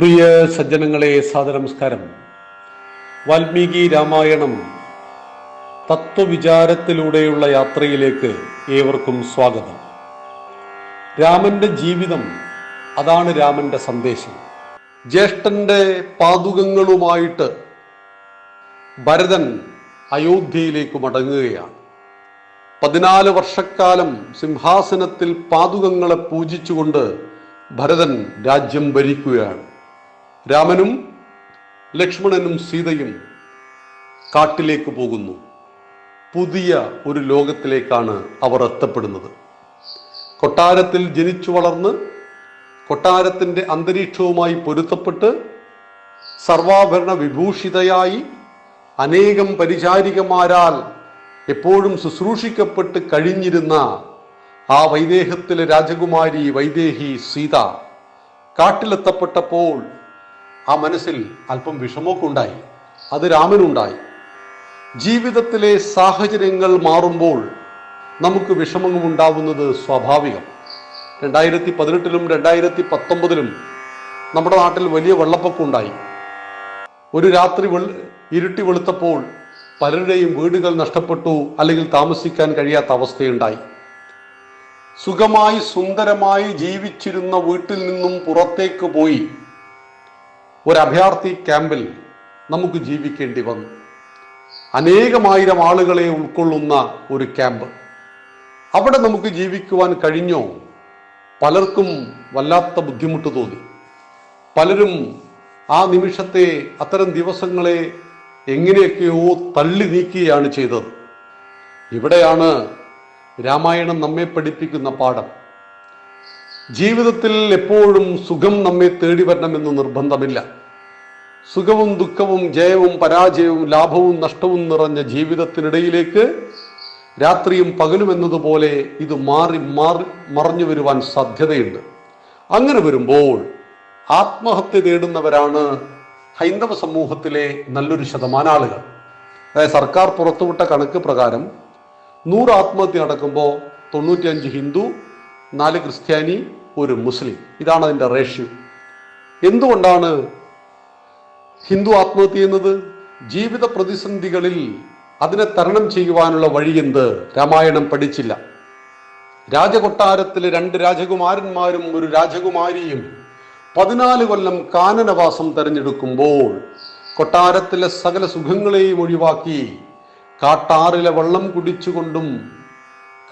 പ്രിയ സജ്ജനങ്ങളെ സാദനമസ്കാരം വാൽമീകി രാമായണം തത്വവിചാരത്തിലൂടെയുള്ള യാത്രയിലേക്ക് ഏവർക്കും സ്വാഗതം. രാമന്റെ ജീവിതം അതാണ് രാമന്റെ സന്ദേശം. ജ്യേഷ്ഠന്റെ പാതുകങ്ങളുമായിട്ട് ഭരതൻ അയോധ്യയിലേക്ക് മടങ്ങുകയാണ്. പതിനാല് വർഷക്കാലം സിംഹാസനത്തിൽ പാതുകങ്ങളെ പൂജിച്ചുകൊണ്ട് ഭരതൻ രാജ്യം ഭരിക്കുകയാണ്. രാമനും ലക്ഷ്മണനും സീതയും കാട്ടിലേക്ക് പോകുന്നു. പുതിയ ഒരു ലോകത്തിലേക്കാണ് അവർ എത്തപ്പെടുന്നത്. കൊട്ടാരത്തിൽ ജനിച്ചു വളർന്ന് കൊട്ടാരത്തിന്റെ അന്തരീക്ഷവുമായി പൊരുത്തപ്പെട്ട് സർവാഭരണ വിഭൂഷിതയായി അനേകം പരിചാരികമാരാൽ എപ്പോഴും ശുശ്രൂഷിക്കപ്പെട്ട് കഴിഞ്ഞിരുന്ന ആ വൈദേഹത്തിലെ രാജകുമാരി വൈദേഹി സീത കാട്ടിലെത്തപ്പെട്ടപ്പോൾ ആ മനസ്സിൽ അല്പം വിഷമമൊക്കെ ഉണ്ടായി അത് രാമനുണ്ടായി. ജീവിതത്തിലെ സാഹചര്യങ്ങൾ മാറുമ്പോൾ നമുക്ക് വിഷമങ്ങൾ ഉണ്ടാവുന്നത് സ്വാഭാവികം. രണ്ടായിരത്തി പതിനെട്ടിലും രണ്ടായിരത്തി പത്തൊമ്പതിലും നമ്മുടെ നാട്ടിൽ വലിയ വെള്ളപ്പൊക്കം ഉണ്ടായി ഒരു രാത്രി ഇരുട്ടി വെളുത്തപ്പോൾ പലരുടെയും വീടുകൾ നഷ്ടപ്പെട്ടു അല്ലെങ്കിൽ താമസിക്കാൻ കഴിയാത്ത അവസ്ഥയുണ്ടായി. സുഖമായി സുന്ദരമായി ജീവിച്ചിരുന്ന വീട്ടിൽ നിന്നും പുറത്തേക്ക് പോയി ഒരു അഭയാർത്ഥി ക്യാമ്പിൽ നമുക്ക് ജീവിക്കേണ്ടി വന്നു. അനേകമായിരം ആളുകളെ ഉൾക്കൊള്ളുന്ന ഒരു ക്യാമ്പ്. അവിടെ നമുക്ക് ജീവിക്കുവാൻ കഴിഞ്ഞോ? പലർക്കും വല്ലാത്ത ബുദ്ധിമുട്ട് തോന്നി. പലരും ആ നിമിഷത്തെ അത്തരം ദിവസങ്ങളെ എങ്ങനെയൊക്കെയോ തള്ളി നീക്കുകയാണ് ചെയ്തത്. ഇവിടെയാണ് രാമായണം നമ്മെ പഠിപ്പിക്കുന്ന പാഠം. ജീവിതത്തിൽ എപ്പോഴും സുഖം നമ്മെ തേടി വരണമെന്ന് നിർബന്ധമില്ല. സുഖവും ദുഃഖവും ജയവും പരാജയവും ലാഭവും നഷ്ടവും നിറഞ്ഞ ജീവിതത്തിനിടയിലേക്ക് രാത്രിയും പകലും എന്നതുപോലെ ഇത് മാറി മാറി മറഞ്ഞു വരുവാൻ സാധ്യതയുണ്ട്. അങ്ങനെ വരുമ്പോൾ ആത്മഹത്യ തേടുന്നവരാണ് ഹൈന്ദവ സമൂഹത്തിലെ നല്ലൊരു ശതമാനം ആളുകൾ അതായത് സർക്കാർ പുറത്തുവിട്ട കണക്ക് പ്രകാരം നൂറ് ആത്മഹത്യ നടക്കുമ്പോൾ തൊണ്ണൂറ്റിയഞ്ച് ഹിന്ദു നാല് ക്രിസ്ത്യാനി ഒരു മുസ്ലിം. ഇതാണ് അതിന്റെ റേഷ്യോ. എന്തുകൊണ്ടാണ് ഹിന്ദു ആത്മഹത്യ ചെയ്യുന്നത് ജീവിത പ്രതിസന്ധികളിൽ അതിനെ തരണം ചെയ്യുവാനുള്ള വഴിയെന്ത് രാമായണം പഠിച്ചില്ല. രാജകൊട്ടാരത്തിലെ രണ്ട് രാജകുമാരന്മാരും ഒരു രാജകുമാരിയും പതിനാല് കൊല്ലം കാനനവാസം തെരഞ്ഞെടുക്കുമ്പോൾ കൊട്ടാരത്തിലെ സകല സുഖങ്ങളെയും ഒഴിവാക്കി കാട്ടാറിലെ വെള്ളം കുടിച്ചുകൊണ്ടും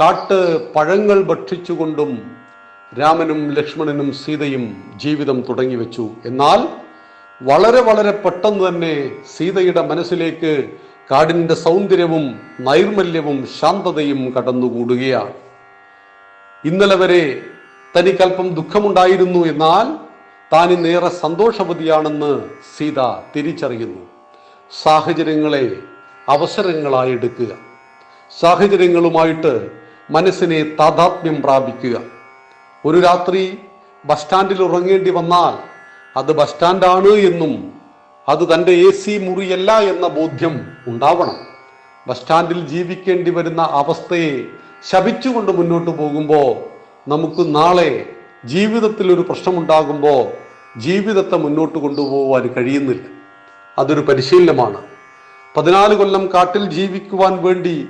കാട്ട് പഴങ്ങൾ ഭക്ഷിച്ചുകൊണ്ടും രാമനും ലക്ഷ്മണനും സീതയും ജീവിതം തുടങ്ങി വെച്ചു എന്നാൽ വളരെ വളരെ പെട്ടെന്ന് തന്നെ സീതയുടെ മനസ്സിലേക്ക് കാടിന്റെ സൗന്ദര്യവും നൈർമല്യവും ശാന്തതയും കടന്നുകൂടുകയാണ്. ഇന്നലെ വരെ തനിക്കല്പം ദുഃഖമുണ്ടായിരുന്നു എന്നാൽ താൻ ഇന്നേറെ സന്തോഷവതിയാണെന്ന് സീത തിരിച്ചറിയുന്നു. സാഹചര്യങ്ങളെ അവസരങ്ങളായി എടുക്കുക. സാഹചര്യങ്ങളുമായിട്ട് മനസ്സിനെ താതാത്മ്യം പ്രാപിക്കുക. ഒരു രാത്രി ബസ് സ്റ്റാൻഡിൽ ഉറങ്ങേണ്ടി വന്നാൽ അത് ബസ് സ്റ്റാൻഡാണ് എന്നും അത് തന്റെ എ സി മുറിയല്ല എന്ന ബോധ്യം ഉണ്ടാവണം. ബസ് സ്റ്റാൻഡിൽ ജീവിക്കേണ്ടി വരുന്ന അവസ്ഥയെ ശപിച്ചുകൊണ്ട് മുന്നോട്ട് പോകുമ്പോൾ നമുക്ക് നാളെ ജീവിതത്തിൽ ഒരു പ്രശ്നമുണ്ടാകുമ്പോൾ ജീവിതത്തെ മുന്നോട്ട് കൊണ്ടുപോകാൻ കഴിയുന്നില്ല. അതൊരു പരിശീലനമാണ്. പതിനാല് കൊല്ലം കാട്ടിൽ ജീവിക്കുവാൻ വേണ്ടി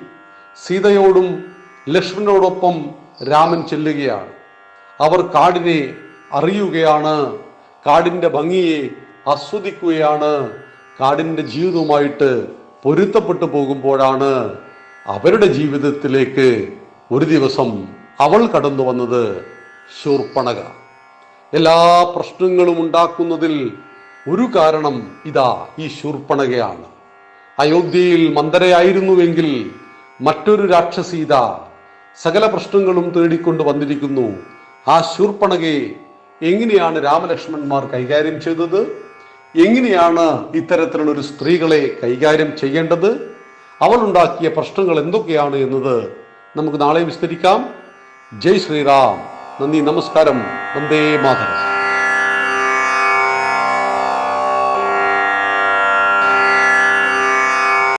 സീതയോടും ലക്ഷ്മണനോടൊപ്പം രാമൻ ചെല്ലുകയാണ്. അവർ കാടിനെ അറിയുകയാണ്. കാടിന്റെ ഭംഗിയെ ആസ്വദിക്കുകയാണ്. കാടിന്റെ ജീവിതവുമായിട്ട് പൊരുത്തപ്പെട്ടു പോകുമ്പോഴാണ് അവരുടെ ജീവിതത്തിലേക്ക് ഒരു ദിവസം അവൾ കടന്നു വന്നത് ശൂർപ്പണക. എല്ലാ പ്രശ്നങ്ങളും ഉണ്ടാക്കുന്നതിൽ ഒരു കാരണം ഇതാ ഈ ശൂർപ്പണകയാണ്. അയോധ്യയിൽ മന്ദരയായിരുന്നുവെങ്കിൽ മറ്റൊരു രാക്ഷസീത സകല പ്രശ്നങ്ങളും തേടിക്കൊണ്ട് വന്നിരിക്കുന്നു. ആ ശൂർപ്പണകയെ എങ്ങനെയാണ് രാമലക്ഷ്മണന്മാർ കൈകാര്യം ചെയ്തത്? എങ്ങനെയാണ് ഇത്തരത്തിലുള്ള ഒരു സ്ത്രീകളെ കൈകാര്യം ചെയ്യേണ്ടത്? അവൾ ഉണ്ടാക്കിയ പ്രശ്നങ്ങൾ എന്തൊക്കെയാണ് എന്നത് നമുക്ക് നാളെ വിസ്തരിക്കാം. ജയ് ശ്രീറാം. നന്ദി നമസ്കാരം. വന്ദേ മാതരം.